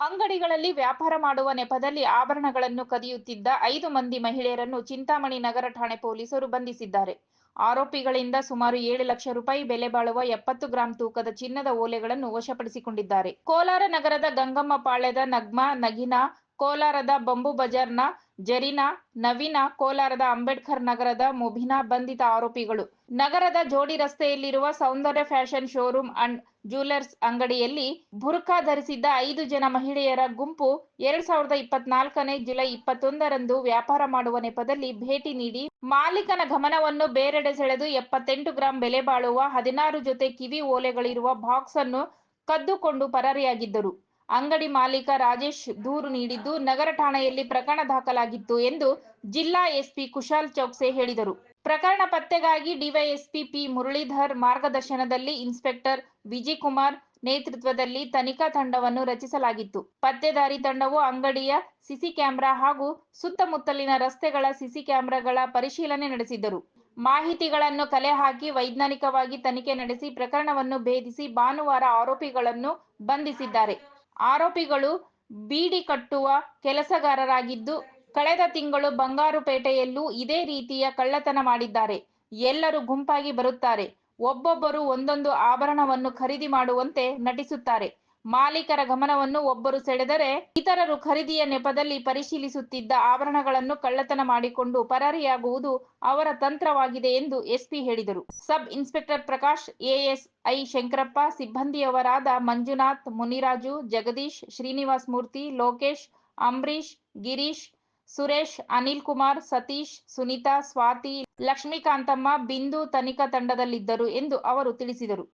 ಅಂಗಡಿಗಳಲ್ಲಿ ವ್ಯಾಪಾರ ಮಾಡುವ ನೆಪದಲ್ಲಿ ಆಭರಣಗಳನ್ನು ಕದಿಯುತ್ತಿದ್ದ ಐದು ಮಂದಿ ಮಹಿಳೆಯರನ್ನು ಚಿಂತಾಮಣಿ ನಗರ ಠಾಣೆ ಪೊಲೀಸರು ಬಂಧಿಸಿದ್ದಾರೆ. ಆರೋಪಿಗಳಿಂದ ಸುಮಾರು ಏಳು ಲಕ್ಷ ರೂಪಾಯಿ ಬೆಲೆ ಬಾಳುವ ಎಪ್ಪತ್ತು ಗ್ರಾಂ ತೂಕದ ಚಿನ್ನದ ಓಲೆಗಳನ್ನು ವಶಪಡಿಸಿಕೊಂಡಿದ್ದಾರೆ. ಕೋಲಾರ ನಗರದ ಗಂಗಮ್ಮ ಪಾಳ್ಯದ ನಗ್ಮಾ, ನಗಿನಾ ಕೋಲಾರದ ಬಂಬು ಬಜಾರ್ನ ಜರೀನಾ, ನವೀನಾ ಕೋಲಾರದ ಅಂಬೇಡ್ಕರ್ ನಗರದ ಮುಬಿನಾ ಬಂಧಿತ ಆರೋಪಿಗಳು. ನಗರದ ಜೋಡಿ ರಸ್ತೆಯಲ್ಲಿರುವ Soundarya fashion showroom and jewellers ಅಂಗಡಿಯಲ್ಲಿ ಬುರ್ಖಾ ಧರಿಸಿದ್ದ ಐದು ಜನ ಮಹಿಳೆಯರ ಗುಂಪು ಎರಡ್ ಸಾವಿರದ ಇಪ್ಪತ್ನಾಲ್ಕನೇ ಜುಲೈ ಇಪ್ಪತ್ತೊಂದರಂದು ವ್ಯಾಪಾರ ಮಾಡುವ ನೆಪದಲ್ಲಿ ಭೇಟಿ ನೀಡಿ, ಮಾಲೀಕನ ಗಮನವನ್ನು ಬೇರೆಡೆ ಸೆಳೆದು ಎಪ್ಪತ್ತೆಂಟು ಗ್ರಾಂ ಬೆಲೆ ಬಾಳುವ ಹದಿನಾರು ಜೊತೆ ಕಿವಿ ಓಲೆಗಳಿರುವ ಬಾಕ್ಸ್ ಅನ್ನು ಕದ್ದುಕೊಂಡು ಪರಾರಿಯಾಗಿದ್ದರು. ಅಂಗಡಿ ಮಾಲೀಕ ರಾಜೇಶ್ ದೂರು ನೀಡಿದ್ದು ನಗರ ಠಾಣೆಯಲ್ಲಿ ಪ್ರಕರಣ ದಾಖಲಾಗಿತ್ತು ಎಂದು ಜಿಲ್ಲಾ ಎಸ್ಪಿ ಕುಶಾಲ್ ಚೌಕ್ಸೆ ಹೇಳಿದರು. ಪ್ರಕರಣ ಪತ್ತೆಗಾಗಿ ಡಿವೈಎಸ್ಪಿ ಪಿ ಮುರಳೀಧರ್ ಮಾರ್ಗದರ್ಶನದಲ್ಲಿ ಇನ್ಸ್ಪೆಕ್ಟರ್ ವಿಜಿ ಕುಮಾರ್ ನೇತೃತ್ವದಲ್ಲಿ ತನಿಖಾ ತಂಡವನ್ನು ರಚಿಸಲಾಗಿತ್ತು. ಪತ್ತೆದಾರಿ ತಂಡವು ಅಂಗಡಿಯ ಸಿಸಿ ಕ್ಯಾಮೆರಾ ಹಾಗೂ ಸುತ್ತಮುತ್ತಲಿನ ರಸ್ತೆಗಳ ಸಿಸಿ ಕ್ಯಾಮೆರಾಗಳ ಪರಿಶೀಲನೆ ನಡೆಸಿದರು. ಮಾಹಿತಿಗಳನ್ನು ಕಲೆ ಹಾಕಿ ವೈಜ್ಞಾನಿಕವಾಗಿ ತನಿಖೆ ನಡೆಸಿ ಪ್ರಕರಣವನ್ನು ಭೇದಿಸಿ ಭಾನುವಾರ ಆರೋಪಿಗಳನ್ನು ಬಂಧಿಸಿದ್ದಾರೆ. ಆರೋಪಿಗಳು ಬೀಡಿ ಕಟ್ಟುವ ಕೆಲಸಗಾರರಾಗಿದ್ದು ಕಳೆದ ತಿಂಗಳು ಬಂಗಾರುಪೇಟೆಯಲ್ಲೂ ಇದೇ ರೀತಿಯ ಕಳ್ಳತನ ಮಾಡಿದ್ದಾರೆ. ಎಲ್ಲರೂ ಗುಂಪಾಗಿ ಬರುತ್ತಾರೆ. ಒಬ್ಬೊಬ್ಬರು ಒಂದೊಂದು ಆಭರಣವನ್ನು ಖರೀದಿ ಮಾಡುವಂತೆ ನಟಿಸುತ್ತಾರೆ. ಮಾಲೀಕರ ಗಮನವನ್ನು ಒಬ್ಬರು ಸೆಳೆದರೆ ಇತರರು ಖರೀದಿಯ ನೆಪದಲ್ಲಿ ಪರಿಶೀಲಿಸುತ್ತಿದ್ದ ಆವರಣಗಳನ್ನು ಕಳ್ಳತನ ಮಾಡಿಕೊಂಡು ಪರಾರಿಯಾಗುವುದು ಅವರ ತಂತ್ರವಾಗಿದೆ ಎಂದು ಎಸ್ಪಿ ಹೇಳಿದರು. Sub inspector Prakash, ASI Shankarappa, ಸಿಬ್ಬಂದಿಯವರಾದ Manjunath, Muniraju, Jagadish, Srinivas Murthy, Lokesh, Ambareesh, Girish, Suresh, Anil Kumar, Satish, Sunitha, Swathi, Lakshmikanthamma, Bindu ತನಿಖಾ ತಂಡದಲ್ಲಿದ್ದರು ಎಂದು ಅವರು ತಿಳಿಸಿದರು.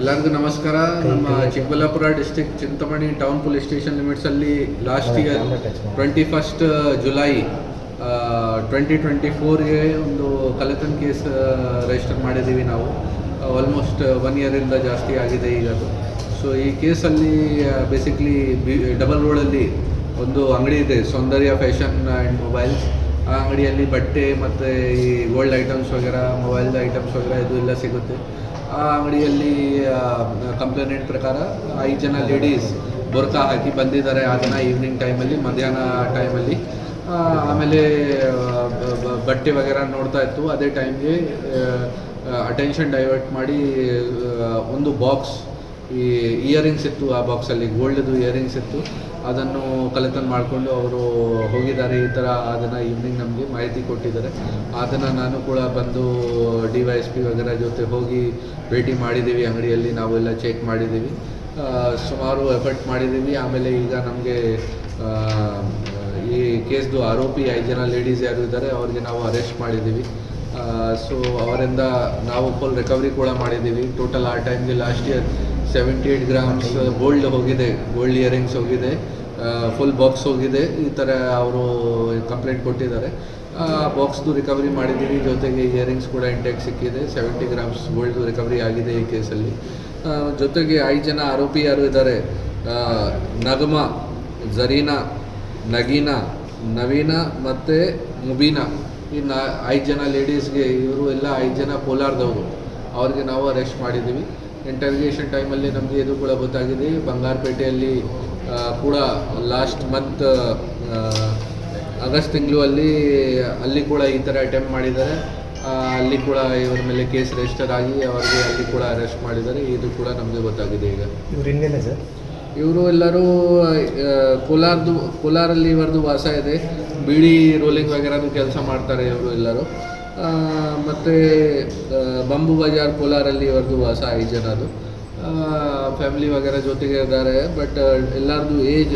ಎಲ್ಲರಿಗೂ ನಮಸ್ಕಾರ. ನಮ್ಮ Chikkaballapura district Chintamani town police station limits ಅಲ್ಲಿ last year twenty first July twenty twenty ಫೋರ್ಗೆ ಒಂದು ಕಲೆತನ್ ಕೇಸ್ ರಿಜಿಸ್ಟರ್ ಮಾಡಿದ್ದೀವಿ ನಾವು. ಆಲ್ಮೋಸ್ಟ್ ಒನ್ ಇಯರಿಂದ ಜಾಸ್ತಿ ಆಗಿದೆ ಈಗ ಅದು. ಸೊ ಈ ಕೇಸಲ್ಲಿ ಬೇಸಿಕ್ಲಿ ಬಿ ಡಬಲ್ ರೋಡಲ್ಲಿ ಒಂದು ಅಂಗಡಿ ಇದೆ ಸೌಂದರ್ಯ ಫ್ಯಾಷನ್ ಆ್ಯಂಡ್ ಮೊಬೈಲ್ಸ್ ಆ ಅಂಗಡಿಯಲ್ಲಿ ಬಟ್ಟೆ ಮತ್ತು ಈ ಗೋಲ್ಡ್ ಐಟಮ್ಸ್ ವಗೇರ ಮೊಬೈಲ್ ಐಟಮ್ಸ್ ವಗೇರ ಇದು ಎಲ್ಲ ಸಿಗುತ್ತೆ. ಆ ಅಂಗಡಿಯಲ್ಲಿ ಕಂಪ್ಲೇಂಟ್ ಪ್ರಕಾರ ಐದು ಜನ ಲೇಡೀಸ್ ಬುರ್ಕಾ ಹಾಕಿ ಬಂದಿದ್ದಾರೆ ಆ ದಿನ ಈವ್ನಿಂಗ್ ಟೈಮಲ್ಲಿ ಮಧ್ಯಾಹ್ನ ಟೈಮಲ್ಲಿ ಆಮೇಲೆ ಬಟ್ಟೆ ವಗೇರ ನೋಡ್ತಾ ಇತ್ತು. ಅದೇ ಟೈಮ್ಗೆ ಅಟೆನ್ಷನ್ ಡೈವರ್ಟ್ ಮಾಡಿ ಒಂದು ಬಾಕ್ಸ್ ಈ ಇಯರಿಂಗ್ಸ್ ಇತ್ತು, ಆ ಬಾಕ್ಸಲ್ಲಿ ಗೋಲ್ಡ್ದು ಇಯರಿಂಗ್ಸ್ ಇತ್ತು. ಅದನ್ನು ಕಲೆತನ್ ಮಾಡಿಕೊಂಡು ಅವರು ಹೋಗಿದ್ದಾರೆ, ಈ ಥರ ಅದನ್ನು ಈವ್ನಿಂಗ್ ನಮಗೆ ಮಾಹಿತಿ ಕೊಟ್ಟಿದ್ದಾರೆ. ಅದನ್ನು ನಾನು ಕೂಡ ಬಂದು ಡಿ ವೈ ಎಸ್ ಪಿ ವಗರ ಜೊತೆ ಹೋಗಿ ಭೇಟಿ ಮಾಡಿದ್ದೀವಿ, ಅಂಗಡಿಯಲ್ಲಿ ನಾವೆಲ್ಲ ಚೆಕ್ ಮಾಡಿದ್ದೀವಿ. ಸುಮಾರು ಎಫರ್ಟ್ ಮಾಡಿದ್ದೀವಿ. ಆಮೇಲೆ ಈಗ ನಮಗೆ ಈ ಕೇಸ್ದು ಆರೋಪಿ, ಐದು ಜನ ಲೇಡೀಸ್ ಯಾರು ಇದ್ದಾರೆ, ಅವ್ರಿಗೆ ನಾವು ಅರೆಸ್ಟ್ ಮಾಡಿದ್ದೀವಿ. ಸೊ ಅವರಿಂದ ನಾವು ಫುಲ್ ರಿಕವರಿ ಕೂಡ ಮಾಡಿದ್ದೀವಿ. ಟೋಟಲ್ ಆ ಟೈಮ್ಗೆ last year seventy eight grams gold ಹೋಗಿದೆ ಗೋಲ್ಡ್ ಇಯರಿಂಗ್ಸ್ ಹೋಗಿದೆ ಫುಲ್ ಬಾಕ್ಸ್ ಹೋಗಿದೆ. ಈ ಥರ ಅವರು ಕಂಪ್ಲೇಂಟ್ ಕೊಟ್ಟಿದ್ದಾರೆ. ಬಾಕ್ಸ್ದು ರಿಕವರಿ ಮಾಡಿದ್ದೀವಿ. ಜೊತೆಗೆ ಇಯರಿಂಗ್ಸ್ ಕೂಡ ಇಂಟ್ಯಾಕ್ಟ್ ಸಿಕ್ಕಿದೆ. ಸೆವೆಂಟಿ ಗ್ರಾಮ್ಸ್ ಗೋಲ್ಡ್ ರಿಕವರಿ ಆಗಿದೆ ಈ ಕೇಸಲ್ಲಿ. ಜೊತೆಗೆ ಐದು ಜನ ಆರೋಪಿ ಯಾರು ಇದ್ದಾರೆ ನಗಮ, ಜರೀನಾ, ನಗೀನಾ, ನವೀನಾ ಮತ್ತು ಮುಬೀನಾ. ಈ ನಾ ಐದು ಜನ ಲೇಡೀಸ್ಗೆ ಇವರು ಎಲ್ಲ ಐದು ಜನ ಕೋಲಾರದವರು. ಅವ್ರಿಗೆ ನಾವು ಅರೆಸ್ಟ್ ಮಾಡಿದ್ದೀವಿ. ಇಂಟರ್ಗೇಷನ್ ಟೈಮಲ್ಲಿ ನಮಗೆ ಇದು ಕೂಡ ಗೊತ್ತಾಗಿದೆ ಬಂಗಾರಪೇಟೆಯಲ್ಲಿ ಕೂಡ ಲಾಸ್ಟ್ ಮಂತ್ ಆಗಸ್ಟ್ ತಿಂಗಳು ಅಲ್ಲಿ ಅಲ್ಲಿ ಕೂಡ ಈ ಥರ ಅಟೆಂಪ್ಟ್ ಮಾಡಿದ್ದಾರೆ. ಅಲ್ಲಿ ಕೂಡ ಇವರ ಮೇಲೆ ಕೇಸ್ ರಿಜಿಸ್ಟರ್ ಆಗಿ ಅವರಿಗೆ ಅಲ್ಲಿ ಕೂಡ ಅರೆಸ್ಟ್ ಮಾಡಿದ್ದಾರೆ. ಇದು ಕೂಡ ನಮಗೆ ಗೊತ್ತಾಗಿದೆ ಈಗ. ಇವರು ಹಿಂಗೇನೆ ಸರ್? ಇವರು ಎಲ್ಲರೂ ಕೋಲಾರದು ಕೋಲಾರಲ್ಲಿ ಇವರದು ವಾಸ ಇದೆ. ಬಿಡಿ ರೋಲಿಂಗ್ ವಗೇರನು ಕೆಲಸ ಮಾಡ್ತಾರೆ ಇವರು ಎಲ್ಲರೂ. ಮತ್ತು ಬಂಬು ಬಜಾರ್ ಕೋಲಾರಲ್ಲಿ ಇವರದು ವಾಸ ಐದು ಜನದು ಫ್ಯಾಮಿಲಿ ವಗೇರ ಜೊತೆಗೆ ಇದ್ದಾರೆ ಬಟ್ ಎಲ್ಲರದು age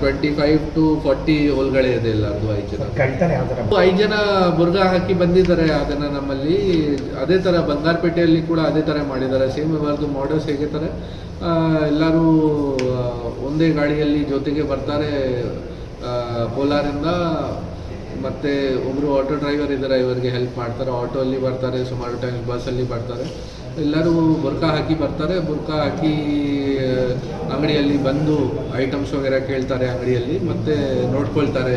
twenty five to forty ಒಳಗಡೆ ಇದೆ ಎಲ್ಲರದು ಐದು ಜನ ಐದು ಜನ ಬುರ್ಗ ಹಾಕಿ ಬಂದಿದ್ದಾರೆ ಅದನ್ನ ನಮ್ಮಲ್ಲಿ. ಅದೇ ಥರ ಬಂಗಾರಪೇಟೆಯಲ್ಲಿ ಕೂಡ ಅದೇ ಥರ ಮಾಡಿದ್ದಾರೆ. ಸೇಮ್ ಇವರದು ಮಾಡಲ್ಸ್ ಹೇಗೆ ಥರ ಆ, ಎಲ್ಲರೂ ಒಂದೇ ಗಾಡಿಯಲ್ಲಿ ಜೊತೆಗೆ ಬರ್ತಾರೆ ಕೋಲಾರಿಂದ ಮತ್ತು ಒಬ್ಬರು ಆಟೋ ಡ್ರೈವರ್ ಇದ್ದಾರೆ ಇವರಿಗೆ ಹೆಲ್ಪ್ ಮಾಡ್ತಾರೆ. ಆಟೋ ಅಲ್ಲಿ ಬರ್ತಾರೆ ಸುಮಾರು ಟೈಮ್ ಬಸ್ಸಲ್ಲಿ ಬರ್ತಾರೆ. ಎಲ್ಲರೂ ಬುರ್ಕಾ ಹಾಕಿ ಬರ್ತಾರೆ. ಬುರ್ಕಾ ಹಾಕಿ ಅಂಗಡಿಯಲ್ಲಿ ಬಂದು ಐಟಮ್ಸ್ ವಗೇರ ಕೇಳ್ತಾರೆ ಅಂಗಡಿಯಲ್ಲಿ. ಮತ್ತು ನೋಡ್ಕೊಳ್ತಾರೆ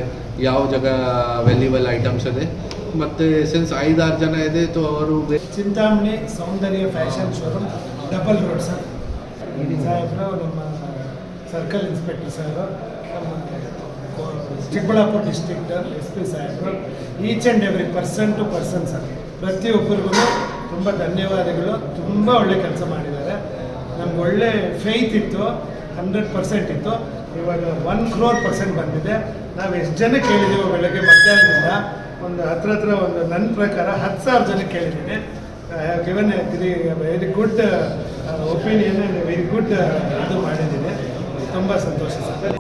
ಯಾವ ಜಾಗ ವ್ಯಾಲ್ಯೂಬಲ್ ಐಟಮ್ಸ್ ಇದೆ. ಮತ್ತು ಸಿನ್ಸ್ ಐದಾರು ಜನ ಇದೆ ಸೊ ಅವರು Chintamani Soundarya fashion showroom double road sir ನಮ್ಮ ಸರ್ಕಲ್ ಇನ್ಸ್ಪೆಕ್ಟರ್ ಸರ್ ನಮ್ಮ ಚಿಕ್ಕಬಳ್ಳಾಪುರ ಡಿಸ್ಟ್ರಿಕ್ಟ್ ಎಸ್ ಪಿ ಸಾಹೇಬರು. Each and every person to person sir ಪ್ರತಿಯೊಬ್ಬರಿಗೂ ತುಂಬ ಧನ್ಯವಾದಗಳು. ತುಂಬ ಒಳ್ಳೆ ಕೆಲಸ ಮಾಡಿದ್ದಾರೆ. ನಮ್ಗೆ ಒಳ್ಳೆ ಫೇತ್ ಇತ್ತು. ಹಂಡ್ರೆಡ್ ಪರ್ಸೆಂಟ್ ಇತ್ತು. ಇವಾಗ ಒನ್ ಕ್ರೋರ್ ಪರ್ಸೆಂಟ್ ಬಂದಿದೆ. ನಾವು ಎಷ್ಟು ಜನ ಕೇಳಿದ್ದೀವೋ ಬೆಳಗ್ಗೆ ಮಧ್ಯಾಹ್ನದಿಂದ, ಒಂದು ಹತ್ರ ಹತ್ರ ಒಂದು ನನ್ನ ಪ್ರಕಾರ ಹತ್ತು ಸಾವಿರ ಜನ ಕೇಳಿದ್ದೀನಿ given very good opinion very good ಅದು ಮಾಡಿದ್ದೀನಿ. ತುಂಬ ಸಂತೋಷ ಸರ್.